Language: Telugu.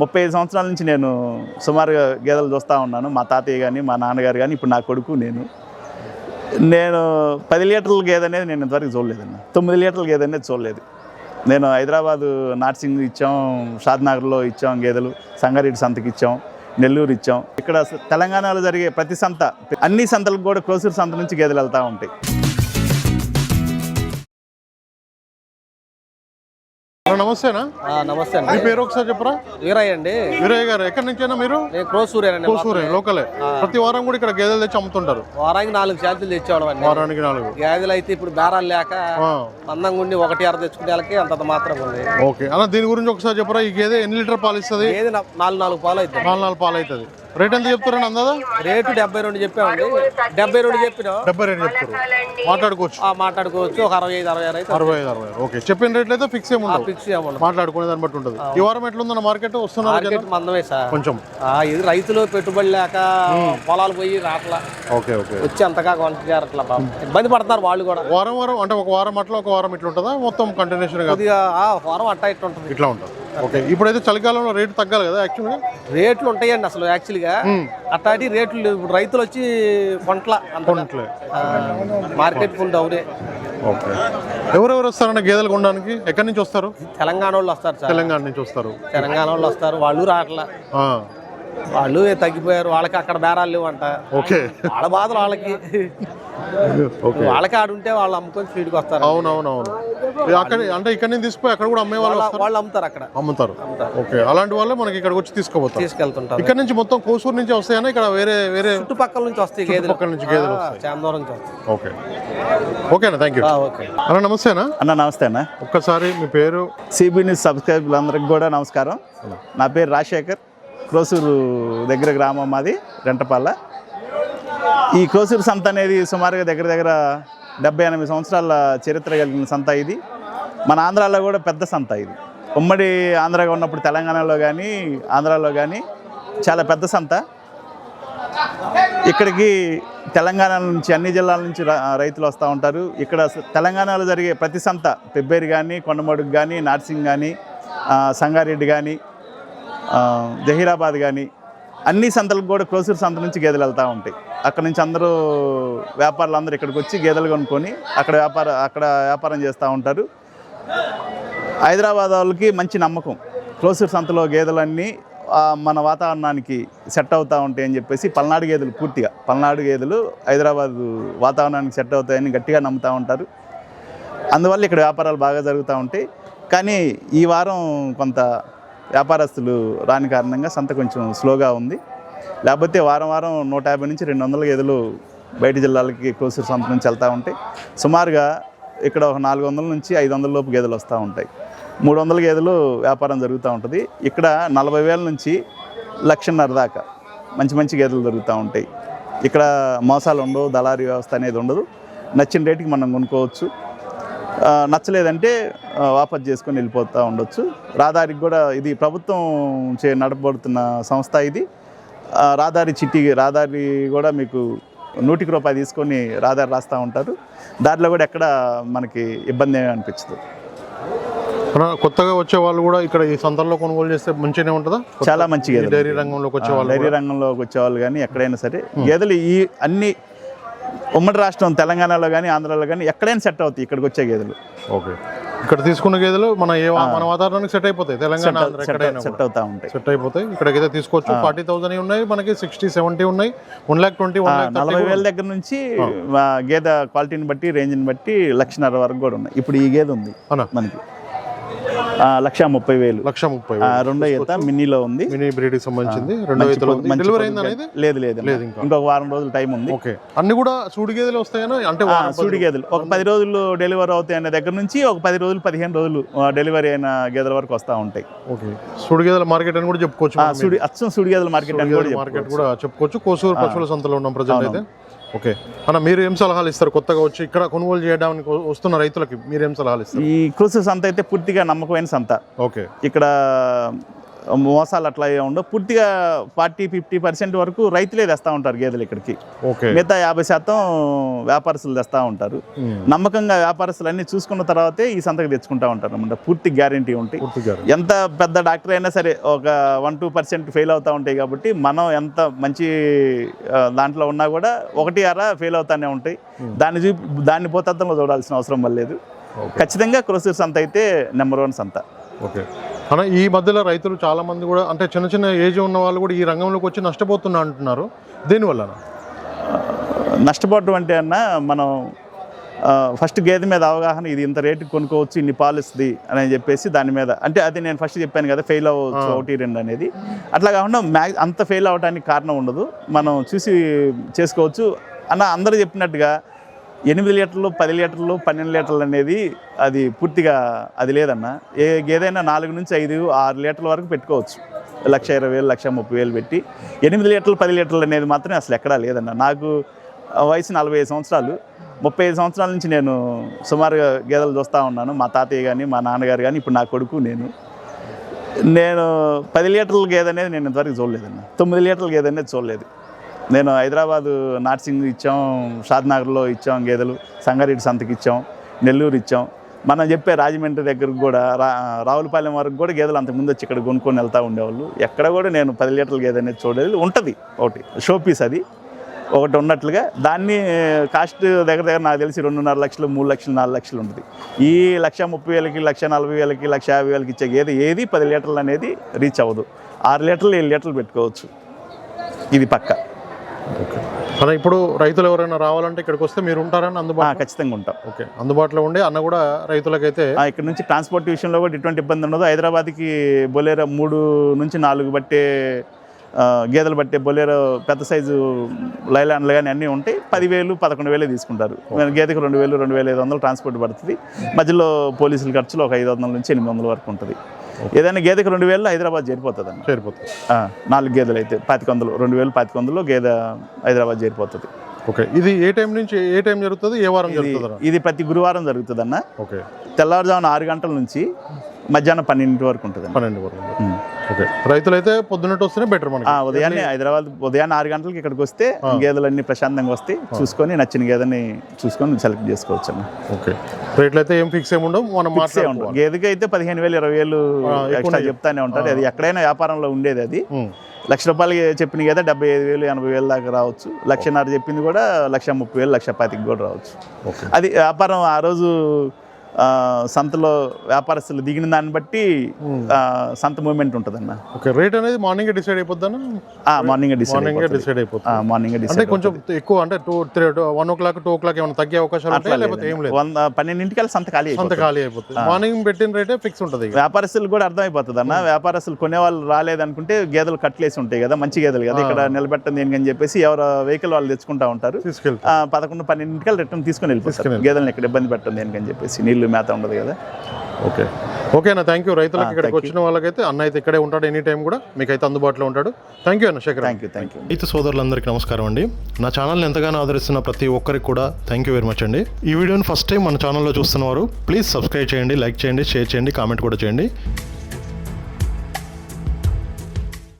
ముప్పై ఐదు సంవత్సరాల నుంచి నేను సుమారుగా గేదెలు చూస్తూ ఉన్నాను. మా తాతయ్య కానీ మా నాన్నగారు కానీ ఇప్పుడు నా కొడుకు నేను. నేను పది లీటర్ల గేదె అనేది నేను ఇంతవరకు చూడలేదన్న. తొమ్మిది లీటర్ల గేదె అనేది చూడలేదు. నేను హైదరాబాదు నార్సింగ్ ఇచ్చాం షాద్నగర్లో ఇచ్చాం గేదెలు సంగారెడ్డి సంతకి ఇచ్చాం నెల్లూరు ఇచ్చాం. ఇక్కడ తెలంగాణలో జరిగే ప్రతి సంత అన్ని సంతలకు కూడా కోసూరు సంత నుంచి గేదెలు వెళ్తూ ఉంటాయి. నమస్తేనా? నమస్తే మీ అండి పేరు ఒకసారి చెప్పరా? వీరయ్య అండి. వీరయ్య గారు ఎక్కడి నుంచైనా మీరు? నేను క్రోస్ సూర్యనండి కోసూరే లోకలే. ప్రతి వారం కూడా ఇక్కడ గేదెలు తెచ్చి అమ్ముతుంటారు. వారానికి నాలుగు చేతులు తెచ్చేవాడు అండి. వారానికి నాలుగు. గేదెలు అయితే ఇప్పుడు బేరాలు లేక ఆ, మందంగా ఉండి ఒకటి అర తెచ్చుకునే వాళ్ళకి అంతంత మాత్రం ఉంది. ఓకే. అన్న దీని గురించి ఒకసారి చెప్పరా? ఈ గేదె ఎన్ని లీటర్ పాలు ఇస్తుంది? నాలుగు నాలుగు పాలు అవుతుంది. నాలుగు నాలుగు పాలు అవుతుంది. రేట్ ఎంత చెప్తారండి అందాదా? రేటు డెబ్బై రెండు చెప్పామండి డెబ్బై రెండు చెప్పిన డెబ్బై రేట్ చెప్తారు మాట్లాడుకోవచ్చు. ఆ, మాట్లాడుకోవచ్చు. ఒక అరవై ఐదు అరవై ఆరు అయితే అరవై ఐదు అరవై ఓకే. చెప్పిన రేట్లు అయితే ఫిక్స్ ఏమి ఫిక్స్ ఏమన్నా మాట్లాడుకునే దాన్ని బట్టి ఉంటుంది. ఈ వారం ఎట్లుందన్న మార్కెట్ వస్తున్నారు? మార్కెట్ మందమే సార్. కొంచెం. ఆ, ఇది రైతులు పెట్టుబడి లేక పొలాలు పోయి రాట్లా. Okay okay. వచ్చి అంతగా కొంట చేరట్లా బాబు ఇబ్బంది పడుతున్నారు వాళ్ళు కూడా. వారం వారం అంటే ఒక వారం అట్లా ఒక వారం ఇట్లా ఉంటుందా మొత్తం కంటిన్యూషన్ కొద్దిగా వారం అట్టా ఇట్లా ఉంటుంది ఇట్లా ఉంటుంది. ఓకే ఇప్పుడైతే చలికాలంలో రేటు తగ్గాలి కదా యాక్చువల్గా రేట్లు ఉంటాయండి అసలు యాక్చువల్గా అట్లాంటి రేట్లు. ఇప్పుడు రైతులు వచ్చి కొంట్ల అంత కొనట్లే మార్కెట్ ఫుల్ డౌనే. ఓకే. ఎవరెవరు వస్తారన్న గేదెలు కొనడానికి? ఎక్కడి నుంచి వస్తారు? తెలంగాణ వాళ్ళు వస్తారు సార్. తెలంగాణ నుంచి వస్తారు. తెలంగాణ వాళ్ళు వస్తారు. వాళ్ళు రావట్లా ఆ, వాళ్ళు తగ్గిపోయారు. వాళ్ళకి అక్కడ బేరాలు లేవంట. ఓకే. వాళ్ళ బాధలు వాళ్ళకి. వాళ్ళకి ఆడుంటే వాళ్ళు అమ్ముకొని స్పీడ్కి వస్తారు. అవునవునవును. అక్కడ అంటే ఇక్కడ నుంచి తీసుకుపోయి అక్కడ కూడా అమ్మే వాళ్ళు వాళ్ళ- వస్తారు? వాళ్ళు అమ్ముతారు అక్కడ. అమ్ముతారు. ఓకే. అలాంటి వాళ్ళే మనకి ఇక్కడికి వచ్చి తీసుకోపోతారు. తీసుకెళ్తుంటారు. ఇక్కడ నుంచి మొత్తం కోసూరు నుంచి వస్తాయన్నా ఇక్కడ వేరే వేరే చుట్టుపక్కల నుంచి వస్తాయి గేదెలు. చుట్టుపక్కల నుంచి గేదెలు ఆ, వస్తాయి. చాలా దూరం నుంచి వస్తాయి. ఓకే. ఓకేనా? Thank you okay. అన్న నమస్తేనా అన్న. నమస్తే అన్న. ఒక్కసారి మీ పేరు? సిబి న్యూస్ సబ్స్క్రైబర్లందరికీ కూడా నమస్కారం. నా పేరు రాజశేఖర్. క్రోసూరు దగ్గర గ్రామం మాది రెంటపల్ల. ఈ కోసూరు సంత అనేది సుమారుగా దగ్గర దగ్గర డెబ్బై ఎనిమిది సంవత్సరాల చరిత్ర కలిగిన సంత ఇది. మన ఆంధ్రాలో కూడా పెద్ద సంత ఇది. ఉమ్మడి ఆంధ్రాగా ఉన్నప్పుడు తెలంగాణలో కానీ ఆంధ్రాలో కానీ చాలా పెద్ద సంత. ఇక్కడికి తెలంగాణ నుంచి అన్ని జిల్లాల నుంచి రైతులు వస్తూ ఉంటారు. ఇక్కడ తెలంగాణలో జరిగే ప్రతి సంత పెబ్బేరి కానీ కొండమడుగు కానీ నార్సింగ్ కానీ సంగారెడ్డి కానీ జహీరాబాద్ కానీ అన్ని సంతలకు కూడా క్రోసూరు సంత నుంచి గేదెలు వెళ్తూ ఉంటాయి. అక్కడ నుంచి అందరూ వ్యాపారులు అందరూ ఇక్కడికి వచ్చి గేదెలు కొనుక్కొని అక్కడ వ్యాపార అక్కడ వ్యాపారం చేస్తూ ఉంటారు. హైదరాబాద్ వాళ్ళకి మంచి నమ్మకం. క్రోసూరు సంతలో గేదెలన్నీ మన వాతావరణానికి సెట్ అవుతూ ఉంటాయి అని చెప్పేసి పల్నాడు గేదెలు పూర్తిగా పల్నాడు గేదెలు హైదరాబాద్ వాతావరణానికి సెట్ అవుతాయని గట్టిగా నమ్ముతూ ఉంటారు. అందువల్ల ఇక్కడ వ్యాపారాలు బాగా జరుగుతూ ఉంటాయి. కానీ ఈ వారం కొంత వ్యాపారస్తులు రాని కారణంగా సంత కొంచెం స్లోగా ఉంది. లేకపోతే వారం వారం నూట యాభై నుంచి రెండు వందల గేదెలు బయట జిల్లాలకి క్రోసూరు సంత నుంచి వెళ్తూ ఉంటాయి. సుమారుగా ఇక్కడ ఒక నాలుగు వందల నుంచి ఐదు వందల లోపు గేదెలు వస్తూ ఉంటాయి. మూడు వందల గేదెలు వ్యాపారం జరుగుతూ ఉంటుంది. ఇక్కడ నలభై వేల నుంచి లక్షన్నర దాకా మంచి మంచి గేదెలు దొరుకుతూ ఉంటాయి. ఇక్కడ మోసాలు ఉండవు దళారీ వ్యవస్థ అనేది ఉండదు. నచ్చిన రేటుకి మనం కొనుక్కోవచ్చు. నచ్చలేదంటే వాపస్ చేసుకొని వెళ్ళిపోతూ ఉండొచ్చు. రాదారికి కూడా ఇది ప్రభుత్వం చే నడపబడుతున్న సంస్థ ఇది. రాదారి చిట్టి రాదారి కూడా మీకు నూటికి రూపాయి తీసుకొని రాదారి రాస్తూ ఉంటారు. దాంట్లో కూడా ఎక్కడ మనకి ఇబ్బంది ఏమీ అనిపించదు. కొత్తగా వచ్చే వాళ్ళు కూడా ఇక్కడ ఈ సంతల్లో కొనుగోలు చేస్తే మంచిగానే ఉంటుందా? చాలా మంచి ఈ గేదెలు డైరీ రంగంలోకి వచ్చే వాళ్ళు డైరీ రంగంలోకి వచ్చేవాళ్ళు కానీ ఎక్కడైనా సరే గేదెలు ఈ అన్ని ఉమ్మడి రాష్ట్రం తెలంగాణలో కానీ ఆంధ్రాలో కానీ ఎక్కడైనా సెట్ అవుతాయి ఇక్కడికి వచ్చే గేదెలు. ఓకే. ఇక్కడ తీసుకున్న గేదెలు మన ఏ మన వాతావరణానికి సెట్ అయిపోతాయి. తెలంగాణ సెట్ అవుతా ఉంటాయి. సెట్ అయిపోతాయి. ఇక్కడికైతే తీసుకోవచ్చు. ఫార్టీ థౌసండ్ ఉన్నాయి మనకి సిక్స్టీ సెవెంటీ ఉన్నాయి. వన్ ల్యాక్ ట్వంటీ నలభై వేల దగ్గర నుంచి గేదె క్వాలిటీని బట్టి రేంజ్ని బట్టి లక్షన్నర వరకు కూడా ఉన్నాయి. ఇప్పుడు ఈ గేదె ఉంది మనకి. లక్ష ముప్పై వేలు. లక్ష ముప్పై రెండో ఈత మిన్నీలో ఉంది. మినీ బ్రీడ్కి సంబంధించింది. రెండో డెలివరీ పొద్దు అయింది. లేదు లేదు లేదు. ఇంకా. ఇంకొక వారం రోజులు టైం ఉంది. ఓకే. అన్ని కూడా సూడి గేదెలు వస్తాయనా? అంటే సూడి గేదెలు ఒక పది రోజులు డెలివరీ అవుతాయి అనే దగ్గర నుంచి ఒక పది రోజులు పదిహేను రోజులు డెలివరీ అయిన గేదెల వరకు వస్తూ ఉంటాయి. ఓకే. సూడి గేదెల మార్కెట్ అని కూడా చెప్పుకోవచ్చు. సూడి అచ్చం సూడి గేదెల మార్కెట్ అని కూడా మార్కెట్ చెప్పుకోవచ్చు. కూడా చెప్పుకోవచ్చు. కోసూరు పశువుల సంతలో ఉన్నాం ప్రజెంట్ అయితే. ఓకే. అన్న మీరు ఏం సలహాలు ఇస్తారు? కొత్తగా వచ్చి ఇక్కడ కొనుగోలు చేయడానికి వస్తున్న రైతులకి మీరు ఏం సలహాలు ఇస్తారు? ఈ క్రూసెస్ సంత అయితే పూర్తిగా నమ్మకమైన సంత. ఓకే. ఇక్కడ మోసాలు అట్లా ఉండవు. పూర్తిగా ఫార్టీ ఫిఫ్టీ పర్సెంట్ వరకు రైతులే తెస్తూ ఉంటారు గేదెలు ఇక్కడికి. మిగతా యాభై శాతం వ్యాపారస్తులు తెస్తూ ఉంటారు. నమ్మకంగా వ్యాపారస్తులు అన్ని చూసుకున్న తర్వాతే ఈ సంతకు తెచ్చుకుంటా ఉంటారు అనమాట పూర్తి గ్యారంటీ ఉంటాయి ఎంత పెద్ద డాక్టర్ అయినా సరే ఒక వన్ టూ పర్సెంట్ ఫెయిల్ అవుతూ ఉంటాయి కాబట్టి మనం ఎంత మంచి దాంట్లో ఉన్నా కూడా ఒకటి అర ఫెయిల్ అవుతానే ఉంటాయి. దాన్ని చూపి దాన్ని పోతత్వంలో చూడాల్సిన అవసరం లేదు. ఖచ్చితంగా క్రోసర్ సంత అయితే నెంబర్ వన్ సంత. ఓకే. అన్న ఈ మధ్యలో రైతులు చాలా మంది కూడా అంటే చిన్న చిన్న ఏజ్ ఉన్న వాళ్ళు కూడా ఈ రంగంలోకి వచ్చి నష్టపోతున్నా అంటున్నారు. దేనివల్ల నష్టపోవడం అంటే అన్న మనం ఫస్ట్ గేదె మీద అవగాహన ఇది ఇంత రేటు కొనుక్కోవచ్చు ఇన్ని పాలు ఇస్తుంది అని చెప్పేసి దాని మీద. అంటే అది నేను ఫస్ట్ చెప్పాను కదా ఫెయిల్ అవ్వచ్చు ఒకటి రెండు అనేది. అట్లా కాకుండా అంత ఫెయిల్ అవ్వడానికి కారణం ఉండదు. మనం చూసి చేసుకోవచ్చు. అన్న అందరూ చెప్పినట్టుగా ఎనిమిది లీటర్లు పది లీటర్లు పన్నెండు లీటర్లు అనేది అది పూర్తిగా అది లేదన్న. ఏ గేదైనా నాలుగు నుంచి ఐదు ఆరు లీటర్ల వరకు పెట్టుకోవచ్చు. లక్ష ఇరవై వేలు లక్ష ముప్పై వేలు పెట్టి. ఎనిమిది లీటర్లు పది లీటర్లు అనేది మాత్రం అసలు ఎక్కడా లేదన్న. నాకు ఆ వయసు నలభై ఐదు సంవత్సరాలు. ముప్పై ఐదు సంవత్సరాల నుంచి నేను సుమారుగా గేదెలు చూస్తూ ఉన్నాను. మా తాతయ్య కానీ మా నాన్నగారు కానీ ఇప్పుడు నా కొడుకు నేను. నేను పది లీటర్ల గేదె అనేది నేను ఇంతవరకు చూడలేదన్న. తొమ్మిది లీటర్ల గేదె అనేది చూడలేదు. నేను హైదరాబాదు నార్సింగ్ ఇచ్చాం షాద్నగర్లో ఇచ్చాం గేదెలు సంగారెడ్డి సంతకి ఇచ్చాం నెల్లూరు ఇచ్చాం. మనం చెప్పే రాజమండ్రి దగ్గరకు కూడా రా రావులపాలెం వరకు కూడా గేదెలు అంతకుముందు వచ్చి ఇక్కడ కొనుక్కొని వెళ్తూ ఉండేవాళ్ళు. ఎక్కడ కూడా నేను పది లీటర్ల గేదె అనేది చూడలేదు. ఉంటుంది ఒకటి షో పీస్ అది. ఒకటి ఉన్నట్లుగా దాన్ని కాస్ట్ దగ్గర దగ్గర నాకు తెలిసి రెండున్నర లక్షలు మూడు లక్షలు నాలుగు లక్షలు ఉంటుంది. ఈ లక్ష ముప్పై వేలకి లక్ష నలభై వేలకి లక్ష యాభై వేలకి ఇచ్చే గేదె ఏది పది లీటర్లు అనేది రీచ్ అవ్వదు. ఆరు లీటర్లు ఏడు లీటర్లు పెట్టుకోవచ్చు. ఇది పక్క. అన్న ఇప్పుడు రైతులు ఎవరైనా రావాలంటే ఇక్కడికి వస్తే మీరు ఉంటారని అందుబాటు ఖచ్చితంగా ఉంటాం. ఓకే. అందుబాటులో ఉండి అన్న కూడా రైతులకైతే ఆ, ఇక్కడ నుంచి ట్రాన్స్పోర్ట్ విషయంలో కూడా ఎటువంటి ఇబ్బంది ఉండదు. హైదరాబాద్కి బొలేరో మూడు నుంచి నాలుగు బట్టే గేదెలు బట్టే బొలేరో పెద్ద సైజు లైలాండ్లు కానీ అన్నీ ఉంటాయి పదివేలు పదకొండు వేలే తీసుకుంటారు. గేదెకి రెండు వేలు రెండు వేల ఐదు వందలు ట్రాన్స్పోర్ట్ పడుతుంది. మధ్యలో పోలీసుల ఖర్చులు ఒక ఐదు వందల నుంచి ఎనిమిది వందల వరకు ఉంటుంది. ఏదైనా గేదెకి రెండు వేలు హైదరాబాద్ చేరిపోతుంది. అన్న చేరిపోతుంది నాలుగు గేదెలు అయితే పాతిక వందలు రెండు వేలు పాతిక వందలు గేదె హైదరాబాద్ చేరిపోతుంది. ఓకే. ఇది ఏ టైం నుంచి ఏ టైం జరుగుతుంది ఏ వారం జరుగుతుంది? ఇది ప్రతి గురువారం జరుగుతుంది అన్న ఓకే. తెల్లవారుజామున ఆరు గంటల నుంచి మధ్యాహ్నం పన్నెండింటి వరకు ఉంటుంది పన్నెండు వరకు. ఓకే. రైతులైతే పొద్దున్నట్టు వస్తేనే బెటర్ మనకి. ఉదయాన్నే హైదరాబాద్ ఉదయాన్నే ఆరు గంటలకి ఇక్కడికి వస్తే గేదెలన్నీ ప్రశాంతంగా వస్తాయి చూసుకొని నచ్చిన గేదెని చూసుకొని సెలెక్ట్ చేసుకోవచ్చు అన్న ఓకే. రేట్లు అయితే ఏం ఫిక్స్ ఏమి ఉండవు మనం ఉంటుంది మాట్లాడుకోవాలి. గేదెకి అయితే పదిహేను వేలు ఇరవై వేలు ఎక్స్ట్రా చెప్తానే ఉంటారు. అది ఎక్కడైనా వ్యాపారంలో ఉండేది అది. లక్ష రూపాయలకి చెప్పిన గేదె డెబ్బై ఐదు వేలు ఎనభై వేలు దాకా రావచ్చు. లక్షన్నర చెప్పింది కూడా లక్ష ముప్పై వేలు లక్ష పాతికి కూడా రావచ్చు. అది వ్యాపారం ఆ రోజు సంతలో వ్యాపారస్తులు దిగిన దాన్ని బట్టి ఆ, సంత మూమెంట్ ఉంటుందన్న. ఓకే రేట్ అనేది మార్నింగ్ డిసైడ్ అయిపోద్దాను మార్నింగ్ మార్నింగ్ డిసైడ్ అయిపోతుంది. మార్నింగ్ అంటే కొంచెం ఎక్కువ అంటే two three one o'clock two o'clock ఏమైనా తగ్గే అవకాశాలు ఉంటాయి? లేకపోతే ఏం లేదు. వంద పన్నెండింటికల్లా సంత ఖాళీ అయిపోతుంది. ఖాళీ అయిపోతుంది. మార్నింగ్ పెట్టిన రేటే ఫిక్స్ ఉంటుంది వ్యాపారస్తులు కూడా అర్థమైపోతుంది అన్న వ్యాపారస్తులు కొనేవాళ్ళు రాలేదనుకుంటే గేదెలు కట్లేసి ఉంటాయి కదా మంచి గేదెలు కదా. ఇక్కడ నిలబెట్టండి దేనికని చెప్పేసి ఎవరు వెహికల్ వాళ్ళు తెచ్చుకుంటా ఉంటారు. పదకొండు పన్నెండింటికల్ రిటర్న్ తీసుకొని వెళ్ళిపోతారు. గేదెలను ఇక్కడ ఇబ్బంది పెట్టండి దేనికని చెప్పేసి నీళ్ళు మేత ఉండదు కదా. ఓకే. ఓకేనా థ్యాంక్ యూ రైతులకు ఇక్కడికి వచ్చిన వాళ్ళకైతే అన్న అయితే ఇక్కడే ఉంటాడు ఎనీ టైం కూడా మీకైతే అందుబాటులో ఉంటాడు. థ్యాంక్ యూ అన్న Shekhar thank you thank you రైతు సోదరులందరికీ నమస్కారం అండి. నా ఛానల్ని ఎంతగానో ఆదరిస్తున్న ప్రతి ఒక్కరికి కూడా థ్యాంక్ యూ వెరీ మచ్ అండి. ఈ వీడియోని ఫస్ట్ టైం మన ఛానల్లో చూస్తున్నవారు ప్లీజ్ సబ్స్క్రైబ్ చేయండి లైక్ చేయండి షేర్ చేయండి కామెంట్ కూడా చేయండి.